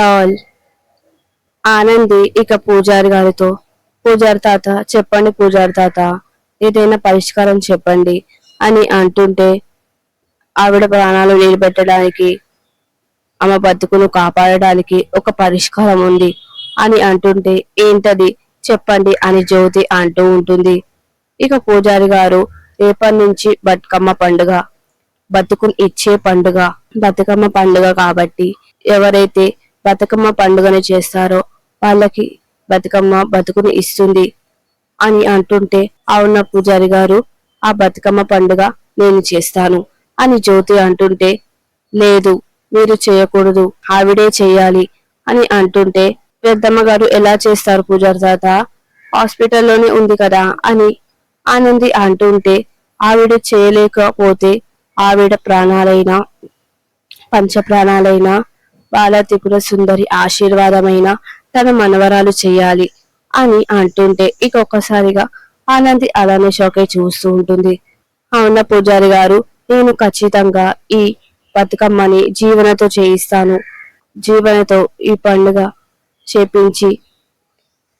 All. Anandi ఇక పూజారి గారితో పూజారి తాత చెప్పండి పూజారి తాత ఏదైనా పరిష్కారం చెప్పండి అని అంటుంటే ఆవిడ ప్రాణాలు నిలబెట్టడానికి ఆమె బతుకును కాపాడడానికి ఒక పరిష్కారం ఉంది అని అంటుంటే ఏంటది? చెప్పండి అని జ్యోతి అంటూ ఉంటుంది. ఇక పూజారి గారు రేపటి నుంచి బతుకమ్మ పండుగ. బతుకుని ఇచ్చే పండుగ. బతుకమ్మ పండుగ కాబట్టి ఎవరైతే బతుకమ్మ పండుగని చేస్తారో వాళ్ళకి బతుకమ్మ బతుకుని ఇస్తుంది అని అంటుంటే అవున పూజారి గారు ఆ బతుకమ్మ పండుగ నేను చేస్తాను అని జ్యోతి అంటుంటే లేదు మీరు చేయకూడదు ఆవిడే చేయాలి అని అంటుంటే పెద్దమ్మ గారు ఎలా చేస్తారు పూజారి తాత? హాస్పిటల్లోనే ఉంది కదా అని ఆనంది అంటుంటే ఆవిడ చేయలేకపోతే ఆవిడ ప్రాణాలైనా పంచ ప్రాణాలైనా బాల త్రిపుర సుందరి ఆశీర్వాదమైన తన మనవరాలు చేయాలి అని అంటుంటే ఇక ఒక్కసారిగా ఆనంది అలానే షోకే చూస్తూ ఉంటుంది. అవున పూజారి గారు నేను ఖచ్చితంగా ఈ బతుకమ్మని జీవనతో చేయిస్తాను. జీవనతో ఈ పండుగ చేపించి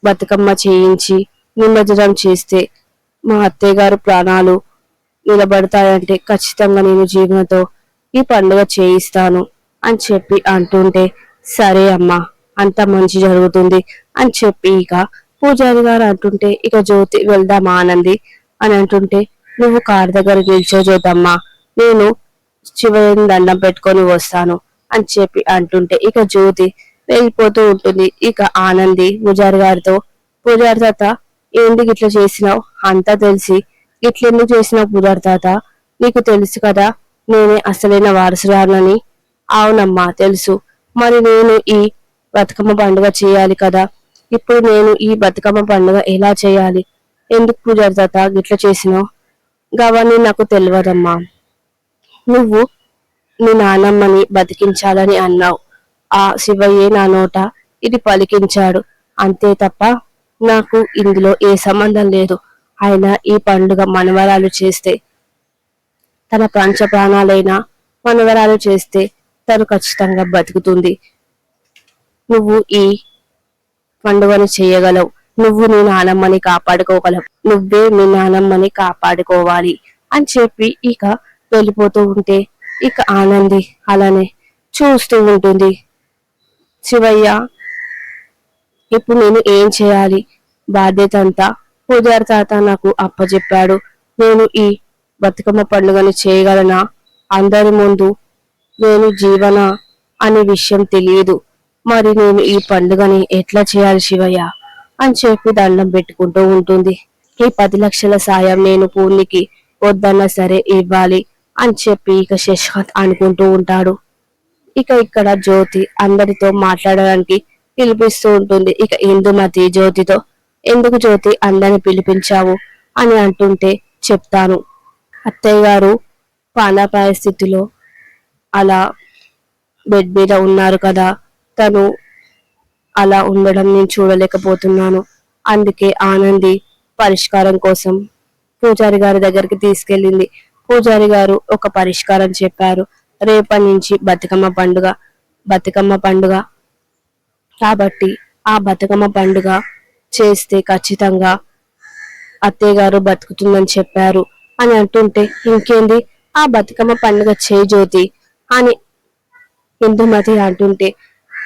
బతుకమ్మ చేయించి నిమజ్జనం చేస్తే మా అత్తయ్య గారు ప్రాణాలు నిలబడతాయంటే ఖచ్చితంగా నేను జీవనతో ఈ పండుగ చేయిస్తాను. అని చెప్పి అంటుంటే సరే అమ్మా అంత మంచి జరుగుతుంది అని చెప్పి ఇక పూజారి గారు అంటుంటే ఇక జ్యోతి వెళ్దామా ఆనంది అని అంటుంటే నువ్వు కారు దగ్గర నిల్చో జ్యోతమ్మా నేను చివరిని దండం పెట్టుకొని వస్తాను అని చెప్పి అంటుంటే ఇక జ్యోతి వెళ్ళిపోతూ ఉంటుంది. ఇక ఆనంది పూజారి గారితో పూజారి తాత ఏంటి ఇట్లా చేసినావు? అంతా తెలిసి ఇట్లెందుకు చేసినావు పూజారి తాత? నీకు తెలుసు కదా నేనే అసలైన వారసురాలని అవునమ్మా తెలుసు. మరి నేను ఈ బతుకమ్మ పండుగ చేయాలి కదా. ఇప్పుడు నేను ఈ బతుకమ్మ పండుగ ఎలా చేయాలి? ఎందుకు పూజారి తాత గిట్ల చేసినావు? గవని నాకు తెలియదమ్మా నువ్వు నీ నానమ్మని బతికించాలని అన్నావు. ఆ శివయ్యే నా నోట ఇది పలికించాడు. అంతే తప్ప నాకు ఇందులో ఏ సంబంధం లేదు. ఆయన ఈ పండుగ మనవరాలు చేస్తే తన పంచ ప్రాణాలైన మనవరాలు చేస్తే తను ఖచ్చితంగా బతుకుతుంది నువ్వు ఈ పండుగను చేయగలవు. నువ్వు నీ నానమ్మని కాపాడుకోగలవు. నువ్వే మీ నానమ్మని కాపాడుకోవాలి అని చెప్పి ఇక వెళ్ళిపోతూ ఉంటే ఇక ఆనంది అలానే చూస్తూ ఉంటుంది. శివయ్య ఇప్పుడు నేను ఏం చేయాలి? బాధ్యత అంతా పూజారి తాత నాకు అప్పచెప్పాడు నేను ఈ బతుకమ్మ పండుగను చేయగలనా? అందరి ముందు నేను జీవన అనే విషయం తెలియదు. మరి నేను ఈ పండుగని ఎట్లా చేయాలి శివయ్య? అని చెప్పి దండం పెట్టుకుంటూ ఉంటుంది. ఈ పది లక్షల సాయం నేను పూర్ణికి వద్దన్నా సరే ఇవ్వాలి అని చెప్పి ఇక శశాంత్ అనుకుంటూ ఉంటాడు. ఇక ఇక్కడ జ్యోతి అందరితో మాట్లాడడానికి పిలిపిస్తూ ఉంటుంది. ఇక ఇందుమతి జ్యోతితో ఎందుకు జ్యోతి అందరిని పిలిపించావు? అని అంటుంటే చెప్తాను. అత్తయ్య గారు పానాపాయ స్థితిలో అలా బెడ్ మీద ఉన్నారు కదా. తను అలా ఉండడం నేను చూడలేకపోతున్నాను. అందుకే ఆనంది పరిష్కారం కోసం పూజారి గారి దగ్గరికి తీసుకెళ్ళింది. పూజారి గారు ఒక పరిష్కారం చెప్పారు. రేపటి నుంచి బతుకమ్మ పండుగ బతుకమ్మ పండుగ. కాబట్టి ఆ బతుకమ్మ పండుగ చేస్తే ఖచ్చితంగా అత్తయ్య గారు బతుకుతుందని చెప్పారు. అని అంటుంటే ఇంకేంది? ఆ బతుకమ్మ పండుగ చేయి జ్యోతి. అని ఇందుమతి అంటుంటే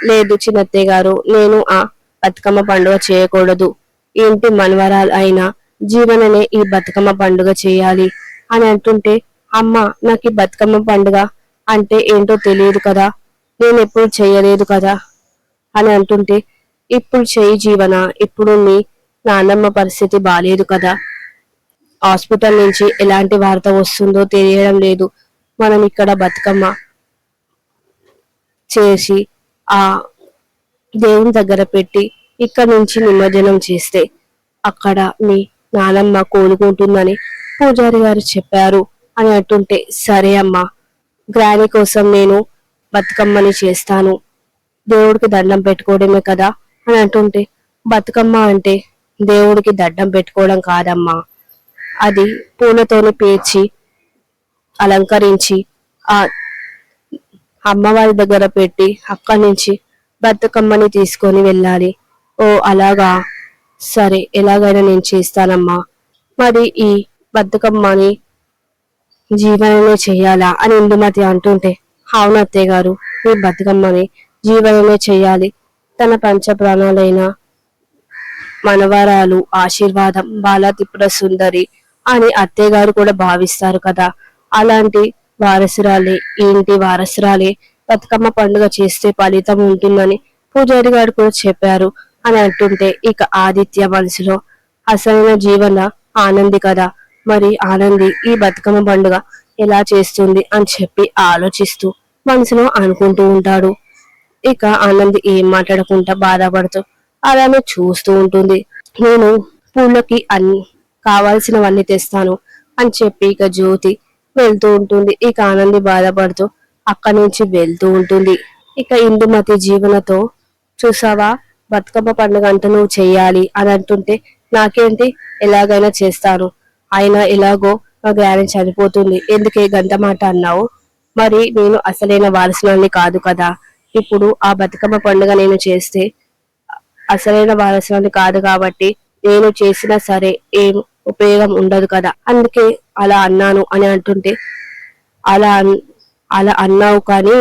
లేదు చిన్నత్తయ్య గారు నేను ఆ బతుకమ్మ పండుగ చేయకూడదు. ఇంటి మనవరాలు అయిన జీవననే ఈ బతుకమ్మ పండుగ చేయాలి అని అంటుంటే అమ్మ నాకు ఈ బతుకమ్మ పండుగ అంటే ఏంటో తెలియదు కదా నేను ఎప్పుడు చేయలేదు కదా అని అంటుంటే ఇప్పుడు చేయి జీవన ఇప్పుడు మీ నాన్నమ్మ పరిస్థితి బాగాలేదు కదా. హాస్పిటల్ నుంచి ఎలాంటి వార్త వస్తుందో తెలియడం లేదు. మనం ఇక్కడ బతుకమ్మ చేసి ఆ దేవుని దగ్గర పెట్టి ఇక్కడ నుంచి నిమజ్జనం చేస్తే అక్కడ మీ నానమ్మ కోలుకుంటుందని పూజారి గారు చెప్పారు అని అంటుంటే సరే అమ్మా గ్రాని కోసం నేను బతుకమ్మని చేస్తాను. దేవుడికి దండం పెట్టుకోవడమే కదా అని అంటుంటే బతుకమ్మ అంటే దేవుడికి దండం పెట్టుకోవడం కాదమ్మా. అది పూలతోని పేర్చి అలంకరించి ఆ అమ్మవారి దగ్గర పెట్టి అక్కడి నుంచి బతుకమ్మని తీసుకొని వెళ్ళాలి. ఓ అలాగా? సరే ఎలాగైనా నేను చేస్తానమ్మా. మరి ఈ బతుకమ్మని జీవనమే చేయాలా అని ఇందుమతి అంటుంటే అవును అత్తయ్య గారు ఈ బతుకమ్మని జీవనమే చేయాలి. తన పంచ ప్రాణాలైన మనవరాలు ఆశీర్వాదం బాల త్రిపుర సుందరి అని అత్తయ్య గారు కూడా భావిస్తారు కదా. అలాంటి వారసురాలే ఏంటి వారసురాలే? బతుకమ్మ పండుగ చేస్తే ఫలితం ఉంటుందని పూజారి గారు కూడా చెప్పారు అని అంటుంటే ఇక ఆదిత్య మనసులో అసలైన జీవన ఆనంది కదా. మరి ఆనంది ఈ బతుకమ్మ పండుగ ఎలా చేస్తుంది? అని చెప్పి ఆలోచిస్తూ మనసులో అనుకుంటూ ఉంటాడు. ఇక ఆనంది ఏం మాట్లాడకుండా బాధపడుతూ అలానే చూస్తూ ఉంటుంది. నేను పూలకి అన్ని కావాల్సినవన్నీ తెస్తాను అని చెప్పి ఇక జ్యోతి వెళ్తూ ఉంటుంది. ఇక ఆనంది బాధపడుతూ అక్కడి నుంచి వెళ్తూ ఉంటుంది. ఇక ఇందుమతి జీవనతో చూసావా? బతుకమ్మ పండుగ అంట నువ్వు చెయ్యాలి అని అంటుంటే నాకేంటి? ఎలాగైనా చేస్తాను. అయినా ఎలాగో మా గ్రాని చనిపోతుంది. ఎందుకే గంట మాట అన్నావు? మరి నేను అసలైన వారసులని కాదు కదా. ఇప్పుడు ఆ బతుకమ్మ పండుగ నేను చేస్తే అసలైన వారసులని కాదు కాబట్టి నేను చేసినా సరే ఏం ఉపయోగం ఉండదు కదా. అందుకే అలా అన్నాను అని అంటుంటే అలా అన్- అలా అన్నావు కానీ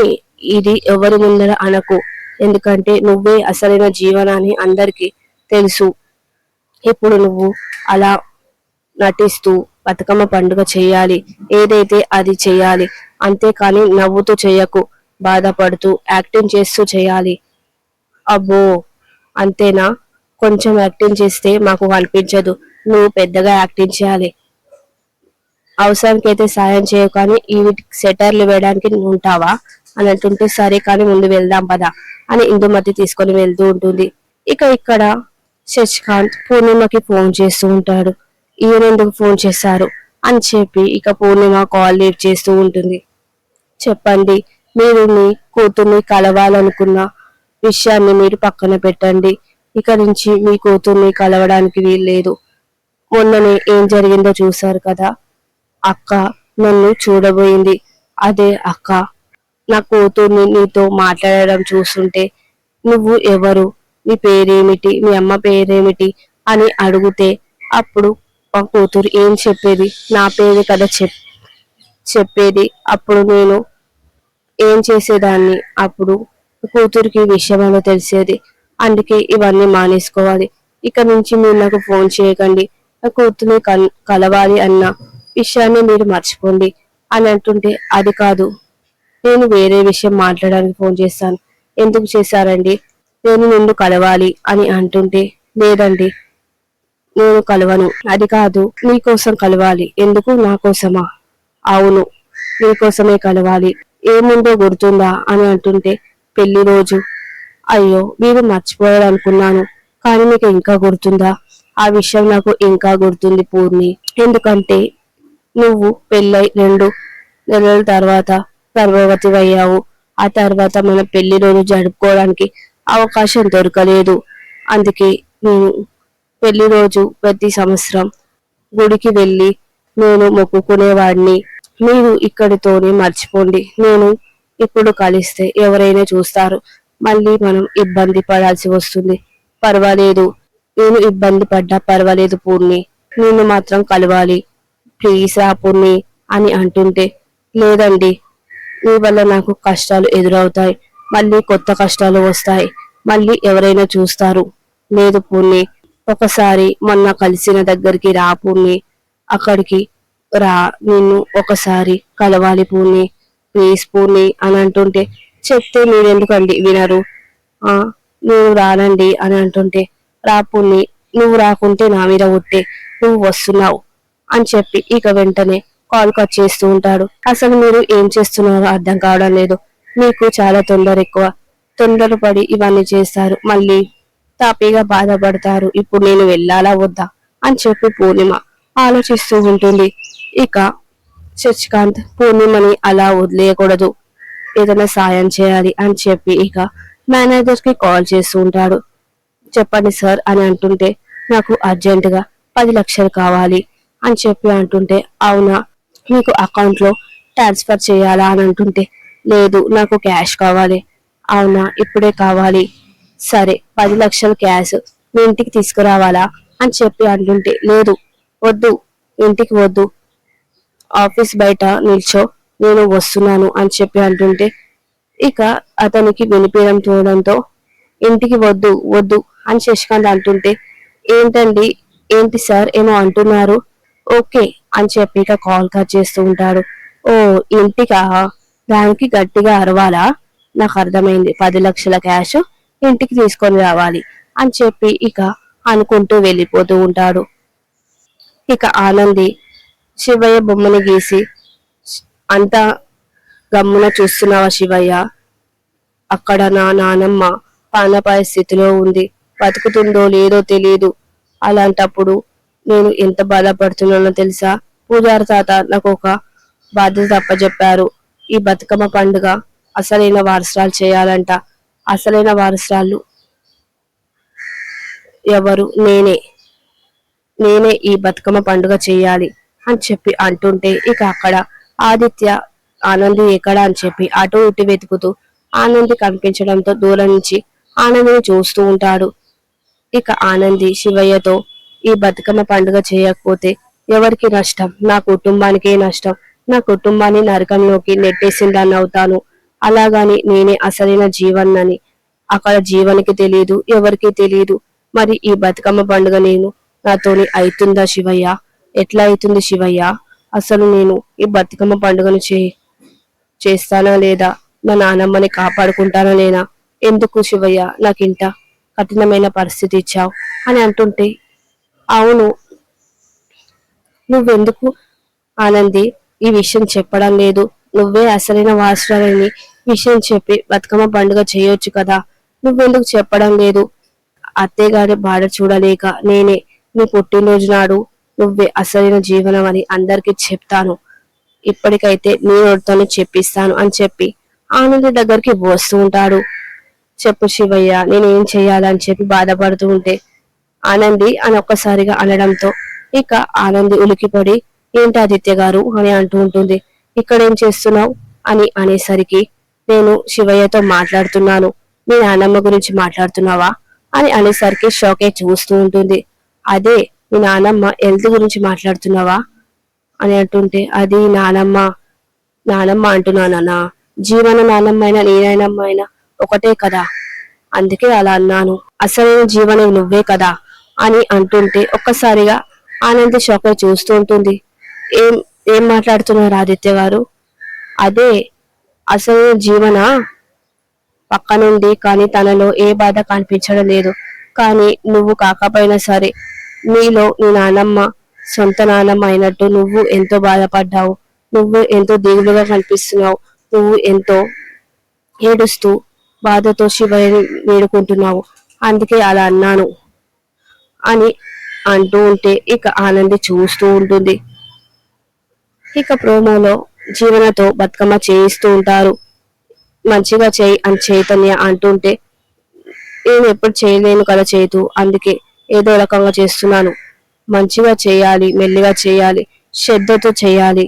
ఇది ఎవరి ముందర అనకు. ఎందుకంటే నువ్వే అసలైన జీవనాన్ని అందరికీ తెలుసు. ఇప్పుడు నువ్వు అలా నటిస్తూ బతుకమ్మ పండుగ చేయాలి. ఏదైతే అది చేయాలి. అంతేకాని నవ్వుతూ చేయకు. బాధపడుతూ యాక్టింగ్ చేస్తూ చేయాలి. అబ్బో! అంతేనా? కొంచెం యాక్టింగ్ చేస్తే మాకు అనిపించదు. నువ్వు పెద్దగా యాక్టింగ్ చేయాలి. అవసరానికి అయితే సాయం చేయవు కానీ ఈ వీటికి సెటర్లు వేయడానికి ఉంటావా? అని అంటుంటే సరే కానీ ముందు వెళ్దాం పదా అని ఇందుమతి తీసుకొని వెళ్తూ ఉంటుంది. ఇక ఇక్కడ శశికాంత్ పూర్ణిమకి ఫోన్ చేస్తూ ఉంటాడు. ఈయన ఎందుకు ఫోన్ చేశారు? అని చెప్పి ఇక పూర్ణిమ కాల్ లీడ్ చేస్తూ ఉంటుంది. చెప్పండి మీరు మీ కూతుర్ని కలవాలనుకున్న విషయాన్ని మీరు పక్కన పెట్టండి. ఇక నుంచి మీ కూతుర్ని కలవడానికి వీల్లేదు. మొన్ననే ఏం జరిగిందో చూశారు కదా. అక్క నన్ను చూడబోయింది. అదే అక్క. నా కూతుర్ని నీతో మాట్లాడడం చూస్తుంటే నువ్వు ఎవరు? నీ పేరేమిటి? మీ అమ్మ పేరేమిటి? అని అడిగితే అప్పుడు మా కూతురు ఏం చెప్పేది? నా పేరు కదా చెప్ చెప్పేది. అప్పుడు నేను ఏం చేసేదాన్ని? అప్పుడు కూతురికి విషయం తెలిసేది. అందుకే ఇవన్నీ మానేసుకోవాలి. ఇక నుంచి మీరు నాకు ఫోన్ చేయకండి. కూతుర్ని కలవాలి అన్న విషయాన్ని మీరు మర్చిపోండి అని అంటుంటే అది కాదు. నేను వేరే విషయం మాట్లాడడానికి ఫోన్ చేస్తాను. ఎందుకు చేశారండి? నేను నిన్ను కలవాలి అని అంటుంటే లేదండి నేను కలవను. అది కాదు నీకోసం కలవాలి. ఎందుకు? నా కోసమా? అవును నీకోసమే కలవాలి. ఏముందో గుర్తుందా? అని అంటుంటే పెళ్ళి రోజు. అయ్యో మీరు మర్చిపోయాలనుకున్నాను కానీ మీకు ఇంకా గుర్తుందా? ఆ విషయం నాకు ఇంకా గుర్తుంది పూర్ణి. ఎందుకంటే నువ్వు పెళ్ళై రెండు నెలల తర్వాత గర్భవతి అయ్యావు ఆ తర్వాత మన పెళ్ళి రోజు జరుపుకోవడానికి అవకాశం దొరకలేదు. అందుకే నేను పెళ్ళి రోజు ప్రతి సంవత్సరం గుడికి వెళ్ళి నేను మొక్కుకునేవాడిని. మీరు ఇక్కడితోనే మర్చిపోండి. నేను ఇప్పుడు కలిస్తే ఎవరైనా చూస్తారు. మళ్ళీ మనం ఇబ్బంది పడాల్సి వస్తుంది. పర్వాలేదు. నేను ఇబ్బంది పడ్డా పర్వాలేదు పూర్ణి. నేను మాత్రం కలవాలి. ప్లీజ్ రా పూర్ణి అని అంటుంటే లేదండి. మీ వల్ల నాకు కష్టాలు ఎదురవుతాయి. మళ్ళీ కొత్త కష్టాలు వస్తాయి. మళ్ళీ ఎవరైనా చూస్తారు. లేదు పూర్ణి ఒకసారి మొన్న కలిసిన దగ్గరికి రా పూర్ణి. అక్కడికి రా నిన్ను ఒకసారి కలవాలి పూర్ణి. ప్లీజ్ పూర్ణి అని అంటుంటే చెప్తే మీరెందుకండి వినరు? నేను నువ్వు రానండి అని అంటుంటే రా నువ్వు రాకుంటే నా మీద ఒట్టే నువ్వు వస్తున్నావు అని చెప్పి ఇక వెంటనే కాల్ కట్ చేస్తూ ఉంటాడు. అసలు మీరు ఏం చేస్తున్నారో అర్థం కావడం లేదు. మీకు చాలా తొందర ఎక్కువ. తొందరపడి ఇవన్నీ చేస్తారు. మళ్ళీ తాపీగా బాధపడతారు. ఇప్పుడు నేను వెళ్ళాలా వద్దా అని చెప్పి పూర్ణిమ ఆలోచిస్తూ ఉంటుంది. ఇక శశికాంత్ పూర్ణిమని అలా వదిలేయకూడదు. ఏదైనా సాయం చేయాలి అని చెప్పి ఇక మేనేజర్కి కాల్ చేస్తూ ఉంటాడు. చెప్పండి సార్ అని అంటుంటే నాకు అర్జెంట్గా పది లక్షలు కావాలి అని చెప్పి అంటుంటే అవునా? మీకు అకౌంట్లో ట్రాన్స్ఫర్ చేయాలా అని అంటుంటే లేదు నాకు క్యాష్ కావాలి. అవునా? ఇప్పుడే కావాలి. సరే పది లక్షలు క్యాష్ మీ ఇంటికి తీసుకురావాలా అని చెప్పి అంటుంటే లేదు వద్దు ఇంటికి వద్దు. ఆఫీస్ బయట నిల్చో నేను వస్తున్నాను అని చెప్పి అంటుంటే ఇక అతనికి వినిపించడం చూడడంతో ఇంటికి వద్దు వద్దు అని శశికాంత్ అంటుంటే ఏంటండి? ఏంటి సార్? ఏమో అంటున్నారు. ఓకే అని చెప్పి ఇక కాల్ కట్ చేస్తూ ఉంటాడు. ఓ ఇంటికా? దానికి గట్టిగా అరవాలా? నాకు అర్థమైంది. పది లక్షల క్యాష్ ఇంటికి తీసుకొని రావాలి అని చెప్పి ఇక అనుకుంటూ వెళ్ళిపోతూ ఉంటాడు. ఇక ఆనంది శివయ్య బొమ్మని గీసి అంతా గమ్మున చూస్తున్నావా శివయ్య? అక్కడ నా నానమ్మ పానపాయ స్థితిలో ఉంది. బతుకుతుందో లేదో తెలియదు అలాంటప్పుడు నేను ఎంత బాధపడుతున్నానో తెలుసా? పూజారి తాత నాకు ఒక బాధ్యత అప్పచెప్పారు ఈ బతుకమ్మ పండుగ అసలైన వారసరాలు చేయాలంట. అసలైన వారసరాలు ఎవరు? నేనే. నేనే ఈ బతుకమ్మ పండుగ చేయాలి అని చెప్పి అంటుంటే ఇక అక్కడ ఆదిత్య ఆనంది ఎక్కడ అని చెప్పి అటు ఇటు వెతుకుతూ ఆనంది కనిపించడంతో దూరం నుంచి ఆనందిని చూస్తూ ఉంటాడు. ఇక ఆనంది శివయ్యతో ఈ బతుకమ్మ పండుగ చేయకపోతే ఎవరికి నష్టం? నా కుటుంబానికే నష్టం. నా కుటుంబాన్ని నరకంలోకి నెట్టేసిందని అవుతాను. అలాగని నేనే అసలైన జీవన్నని. అక్కడ జీవనికి తెలియదు ఎవరికి తెలియదు మరి ఈ బతుకమ్మ పండుగ నేను నాతోని అవుతుందా శివయ్య? ఎట్లా అవుతుంది శివయ్య? అసలు నేను ఈ బతుకమ్మ పండుగను చే చేస్తానా లేదా? నా నానమ్మని కాపాడుకుంటానా లేనా ఎందుకు శివయ్య నాకింత కఠినమైన పరిస్థితి ఇచ్చావు అని అంటుంటే అవును. నువ్వెందుకు ఆనంది ఈ విషయం చెప్పడం లేదు? నువ్వే అసలైన వాసురాలని విషయం చెప్పి బతుకమ్మ పండుగ చేయొచ్చు కదా? నువ్వెందుకు చెప్పడం లేదు? అత్తయ్య గారి బాధ చూడలేక నేనే నీ పుట్టినరోజు నాడు నువ్వే అసలైన జీవనం అని అందరికీ చెప్తాను. ఇప్పటికైతే నీ నోటితోనే చెప్పిస్తాను అని చెప్పి ఆనంద దగ్గరికి వస్తూ ఉంటాడు. చెప్పు శివయ్య నేను ఏం చెయ్యాలని చెప్పి బాధపడుతూ ఉంటే ఆనంది అని ఒక్కసారిగా అనడంతో ఇక ఆనంది ఉలికిపడి ఏంటి ఆదిత్య గారు? అని అంటూ ఉంటుంది. ఇక్కడ ఏం చేస్తున్నావు? అని అనేసరికి నేను శివయ్యతో మాట్లాడుతున్నాను. మీ నాన్నమ్మ గురించి మాట్లాడుతున్నావా? అని అనేసరికి షోకే చూస్తూ ఉంటుంది. అదే మీ నానమ్మ హెల్త్ గురించి మాట్లాడుతున్నావా? అని అంటుంటే అది నానమ్మ నానమ్మ అంటున్నానన్నా. జీవన నానమ్మ అయినా నేనైనమ్మ అయినా ఒకటే కదా? అందుకే అలా అన్నాను. అసలైన జీవనం నువ్వే కదా? అని అంటుంటే ఒక్కసారిగా ఆనంది షాక్ అయి చూస్తూ ఉంటుంది. ఏం ఏం మాట్లాడుతున్నారు ఆదిత్య గారు? అదే అసలైన జీవన? పక్కనుంది కానీ తనలో ఏ బాధ కనిపించడం లేదు. కానీ నువ్వు కాకపోయినా సరే నీలో నీ నానమ్మ సొంత నానమ్మ అయినట్టు నువ్వు ఎంతో బాధపడ్డావు. నువ్వు ఎంతో దిగులుగా కనిపిస్తున్నావు. నువ్వు ఎంతో ఏడుస్తూ బాధతో శివయ్య వేడుకుంటున్నావు. అందుకే అలా అన్నాను. అని అంటూ ఉంటే ఇక ఆనంది చూస్తూ ఉంటుంది. ఇక ప్రోమోలో జీవనతో బతుకమ్మ చేయిస్తూ ఉంటారు. మంచిగా చేయి అని చైతన్య అంటుంటే నేను ఎప్పుడు చేయలేను కదా చేతు అందుకే ఏదో రకంగా చేస్తున్నాను. మంచిగా చేయాలి మెల్లిగా చేయాలి శ్రద్ధతో చేయాలి.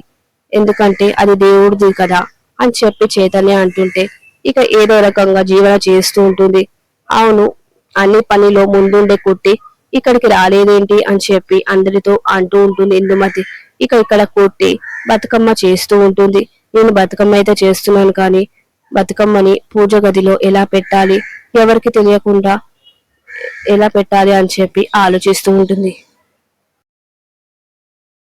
ఎందుకంటే అది దేవుడిది కదా అని చెప్పి చైతన్య అంటుంటే ఇక ఏదో రకంగా జీవన చేస్తూ ఉంటుంది. అవును అన్ని పనిలో ముందుండే కుట్టి ఇక్కడికి రాలేదేంటి అని చెప్పి అందరితో అంటూ ఉంటుంది ఇందుమతి. ఇక ఇక్కడ కుట్టి బతుకమ్మ చేస్తూ ఉంటుంది. నేను బతుకమ్మ అయితే చేస్తున్నాను కానీ బతుకమ్మని పూజ గదిలో ఎలా పెట్టాలి? ఎవరికి తెలియకుండా ఎలా పెట్టాలి అని చెప్పి ఆలోచిస్తూ ఉంటుంది.